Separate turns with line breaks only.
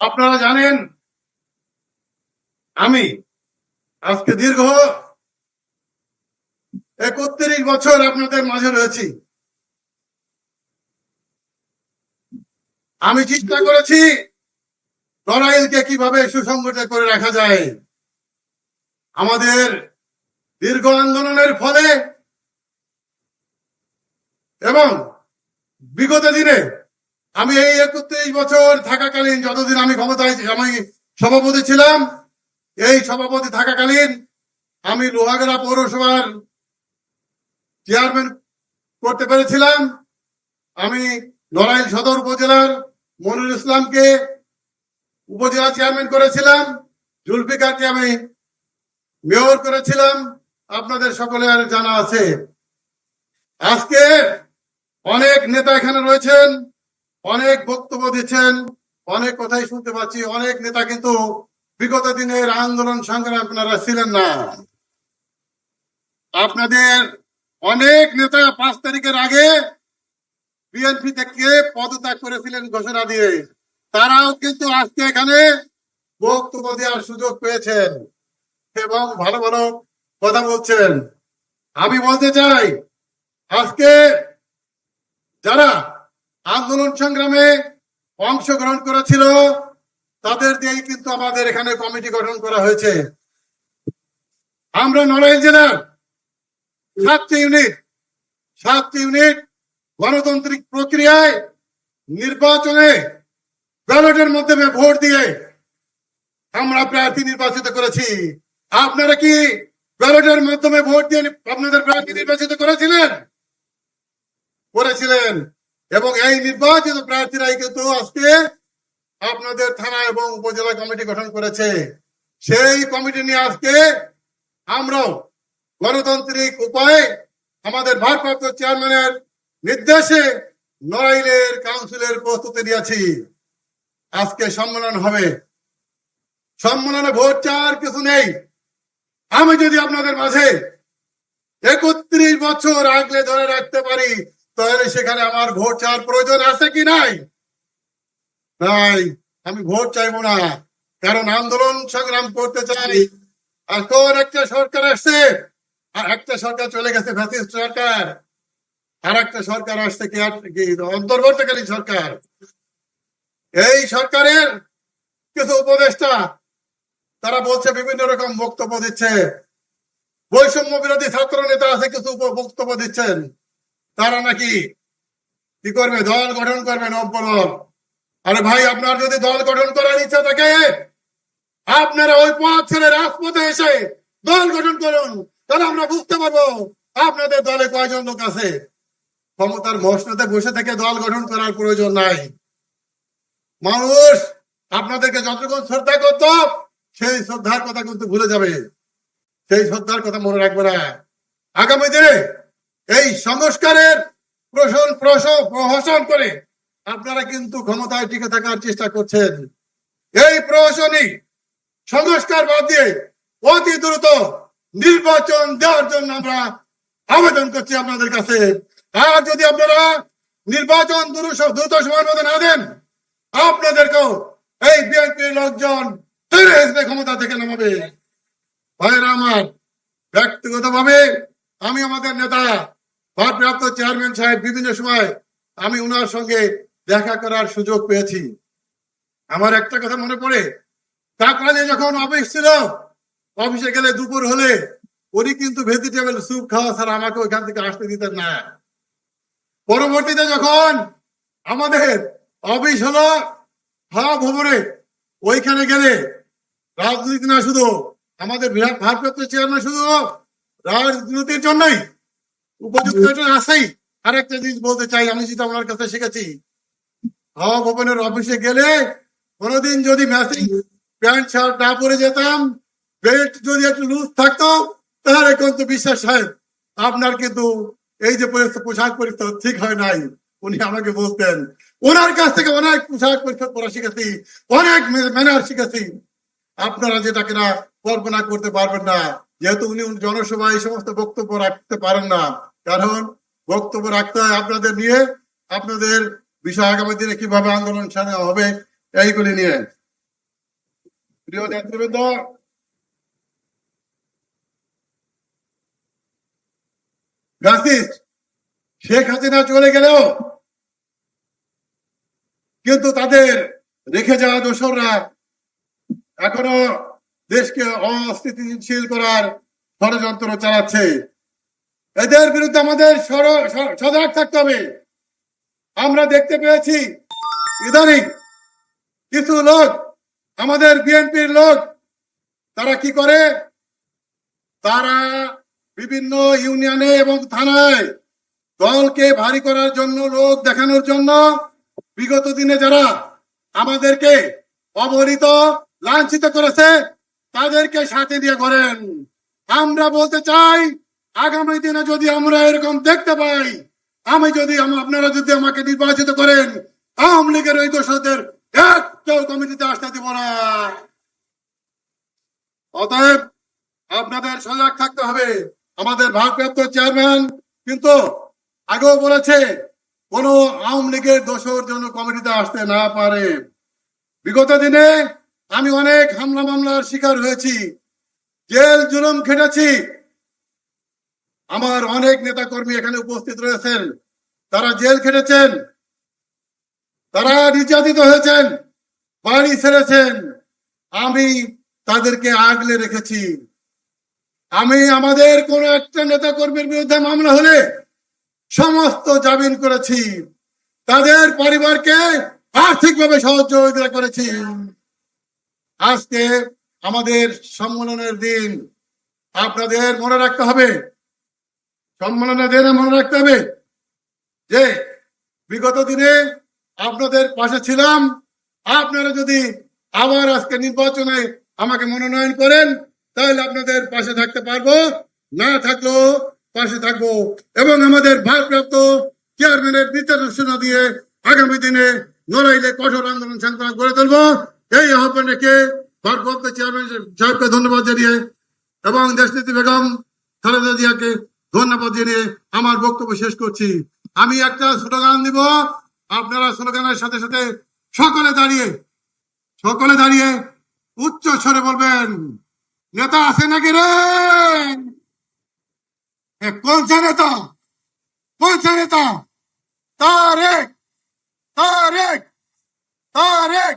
আপনারা জানেন, আমি আজকে দীর্ঘ একত্রিশ বছর আপনাদের মাঝে রয়েছি। আমি চেষ্টা করেছি নড়াইলকে কীভাবে সুসংগঠিত করে রাখা যায়। আমাদের দীর্ঘ আন্দোলনের ফলে এবং বিগত দিনে আমি এই একত্রিশ বছর থাকাকালীন, যতদিন আমি ক্ষমতায় আমি সভাপতি ছিলাম, এই সভাপতি থাকাকালীন আমি লোহাগড়া পৌরসভার চেয়ারম্যান করতে পেরেছিলাম। আমি নড়াইল সদর উপজেলার মনির ইসলামকে উপজেলা চেয়ারম্যান করেছিলাম। জুলফিকারকে আমি মেয়র করেছিলাম। আপনাদের সকলে আর জানা আছে। আজকে অনেক নেতা এখানে রয়েছেন। অনেক বক্তব্য দিচ্ছেন, অনেক কথাই শুনতে পাচ্ছি, অনেক নেতা কিন্তু বিগত দিনের আন্দোলন সংগ্রামে আপনারা ছিলেন না। আপনাদের অনেক নেতা পাঁচ তারিখের আগে বিএনপি থেকে পদত্যাগ করেছিলেন ঘোষণা দিয়ে। তারাও কিন্তু আজকে এখানে বক্তব্য দেওয়ার সুযোগ পেয়েছেন এবং ভালো ভালো কথা বলছেন। আমি বলতে চাই, আজকে যারা আন্দোলন সংগ্রামে অংশগ্রহণ করেছিল, তাদের দিয়েই কিন্তু আমাদের এখানে কমিটি গঠন করা হয়েছে। আমরা নড়াইল জেলার সাতটি ইউনিট সাতটি ইউনিট গণতান্ত্রিক প্রক্রিয়ায় নির্বাচনে ব্যালটের মাধ্যমে ভোট দিয়ে আমরা প্রার্থী নির্বাচিত করেছি। আপনারা কি ব্যালটের মাধ্যমে ভোট দিয়ে আপনাদের প্রার্থী নির্বাচিত করেছিলেন? করেছিলেন। এবং এই নির্বাচিত প্রার্থীরাই কিন্তু আজকে আপনাদের থানা এবং উপজেলা কমিটি গঠন করেছে। সেই কমিটি নিয়ে আজকে আমরাও গণতান্ত্রিক উপায়ে আমাদের ভারপ্রাপ্ত চেয়ারম্যানের নির্দেশে নড়াইলের কাউন্সিলের প্রস্তুতি নিয়েছি। আজকে সম্মেলন হবে। সম্মেলনে ভোট চাওয়ার কিছু নেই। আমি যদি আপনাদের মাঝে একত্রিশ বছর আগলে ধরে রাখতে পারি তাহলে সেখানে আমার ভোট চাওয়ার প্রয়োজন আছে কি নাই? নাই, আমি ভোট চাইব না। কারণ আন্দোলন সংগ্রাম করতে চাই। এখন একটা সরকার আসছে, আর একটা সরকার চলে গেছে সরকার। আর একটা সরকার আসছে কি অন্তর্বর্তীকালীন সরকার। এই সরকারের কিছু উপদেষ্টা, তারা বলছে বিভিন্ন রকম বক্তব্য দিচ্ছে। বৈষম্য বিরোধী ছাত্র নেতা আছে, কিছু বক্তব্য দিচ্ছেন। তারা নাকি কি করবে? দল গঠন করবে নব্বদল আরে ভাই, আপনার যদি দল গঠন করার ইচ্ছা থাকে, আপনারা ওই পথ ছেড়ে রাজপথে এসে দল গঠন করুন। তাহলে আমরা বুঝতে পারব, আপনাদের দলে কয়জন লোক আছে। ক্ষমতার মসনদে বসে থেকে দল গঠন করার প্রয়োজন নাই। মানুষ, আপনাদেরকে যতক্ষণ শ্রদ্ধা করত, সেই শ্রদ্ধার কথা কিন্তু ভুলে যাবে। সেই শ্রদ্ধার কথা মনে রাখবে না। আগামী দিনে এই সংস্কারের প্রশন প্রশ- প্রহসন করে আপনারা কিন্তু ক্ষমতায় টিকে থাকার চেষ্টা করছেন। এই প্রহসনই সংস্কার বাদ দিয়ে অতি দ্রুত নির্বাচন দেওয়ার জন্য আমরা আবেদন করছি আপনাদের কাছে। আর যদি আপনারা নির্বাচন দ্রুত সময়ের মধ্যে না দেন, আপনাদেরকেও এই বিএনপির লোকজন ক্ষমতা থেকে নামাবে। ভাইরা আমার, ব্যক্তিগতভাবে আমি আমাদের নেতা ভারপ্রাপ্ত চেয়ারম্যান সাহেব বিভিন্ন সময় আমি উনার সঙ্গে দেখা করার সুযোগ পেয়েছি। আমার একটা কথা মনে পড়ে কাকরালে যখন অফিস ছিল, অফিসে গেলে দুপুর হলে উনি কিন্তু ভেজিটেবল স্যুপ খাওয়া ছাড়া আমাকে ওইখান থেকে আসতে দিতেন না। পরবর্তীতে যখন আমাদের অফিস হলো, হাওয়া ভবনে, ওইখানে গেলে রাজনীতি না শুধু, আমাদের ভারপ্রাপ্ত চেয়ারম্যান শুধু রাজনীতির জন্যই উপযুক্ত একজন আছেই। আর একটা জিনিস বলতে চাই, আমি যেটা ওনার কাছে শিখেছি। হাওয়া ভবনের অফিসে গেলে কোনোদিন যদি ম্যাচিং প্যান্ট, শার্ট না পরে যেতাম, বেল্ট যদি একটু লুজ থাকতো, তাহলে কিন্তু বিশ্বাস সাহেব আপনার কিন্তু এই যে পোশাক পরিচ্ছদ ঠিক হয় নাই, উনি আমাকে বলতেন। ওনার কাছ থেকে অনেক পোশাক পরিচ্ছদ পরা শিখেছি, অনেক ম্যানার শিখেছি। আপনারা যেটা কিনা কল্পনা করতে পারবেন না। যেহেতু উনি জনসভায় সমস্ত বক্তব্য রাখতে পারেন না, কারণ বক্তব্য রাখতে হয় আপনাদের নিয়ে, আপনাদের বিষয় আগামী দিনে কীভাবে আন্দোলন সামনে হবে, এইগুলি নিয়ে। প্রিয় নেতৃবৃন্দ শেখ হাসিনা চলে গেলেও কিন্তু তাদের রেখে যাওয়া দোসররা এখনও দেশকে অস্থিতিশীল করার ষড়যন্ত্র চালাচ্ছে। এদের বিরুদ্ধে আমাদের সজাগ থাকতে হবে। আমরা দেখতে পেয়েছি, ইদানিং কিছু লোক, আমাদের বিএনপির লোক, তারা কি করে? তারা বিভিন্ন ইউনিয়নে এবং থানায় দলকে ভারী করার জন্য, লোক দেখানোর জন্য বিগত দিনে যারা আমাদেরকে অবহেলিত, লাঞ্ছিত করেছে তাদেরকে সাথে দিয়ে করেন আমরা বলতে চাই, আগামী দিনে যদি আমরা এরকম দেখতে পাই, আমি যদি আপনারা যদি আমাকে নির্বাচিত করেন, আওয়ামী লীগের ওই দোষদের একটাও কমিটিতে আসতে দিব না। অতএব আপনাদের সজাগ থাকতে হবে। আমাদের ভারপ্রাপ্ত চেয়ারম্যান কিন্তু আগেও বলেছে, কোন আওয়ামী লীগের দোষর জন্য কমিটিতে আসতে না পারে। বিগত দিনে আমি অনেক হামলা মামলার শিকার হয়েছি, জেল জুলুম খেটেছি। আমার অনেক নেতা কর্মী এখানে উপস্থিত রয়েছেন। তারা জেল খেটেছেন। তারা নির্যাতিত হয়েছেন, বাড়ি ছেড়েছেন। আমি তাদেরকে আগলে রেখেছি। আমি আমাদের কোন একটা নেতা কর্মীর বিরুদ্ধে মামলা হলে সমস্ত জামিন করেছি। তাদের পরিবারকে আর্থিকভাবে সহযোগিতা করেছি। আজকে আমাদের সম্মেলনের দিন। আপনাদের মনে রাখতে হবে, সম্মেলনের দিনে মনে রাখতে হবে যে বিগত দিনে আপনাদের পাশে ছিলাম। আপনারা যদি আবার আজকে নির্বাচনে আমাকে মনোনয়ন করেন, তাহলে আপনাদের পাশে থাকতে পারব, না থাকলেও পাশে থাকব। এবং আমাদের ভারপ্রাপ্ত চেয়ারম্যানের নির্দেশনা দিয়ে আগামী দিনে লড়াইলে কঠোর আন্দোলন সংগ্রাম করে তুলবো। এই আহ্বান রেখে ভারপ্রাপ্ত চেয়ারম্যান সাহেবকে ধন্যবাদ জানিয়ে এবং দেশনীতি বেগম খালেদা জিয়াকে ধন্যবাদ জানিয়ে আমার বক্তব্য শেষ করছি। আমি একটা স্লোগান দিব। আপনারা স্লোগানের সাথে সাথে সকলে দাঁড়িয়ে সকলে দাঁড়িয়ে উচ্চ স্বরে বলবেন, নেতা আছে নাকি রে? এ কোন সে নেতা কোন সে নেতা। তারেক তারেক তারেক।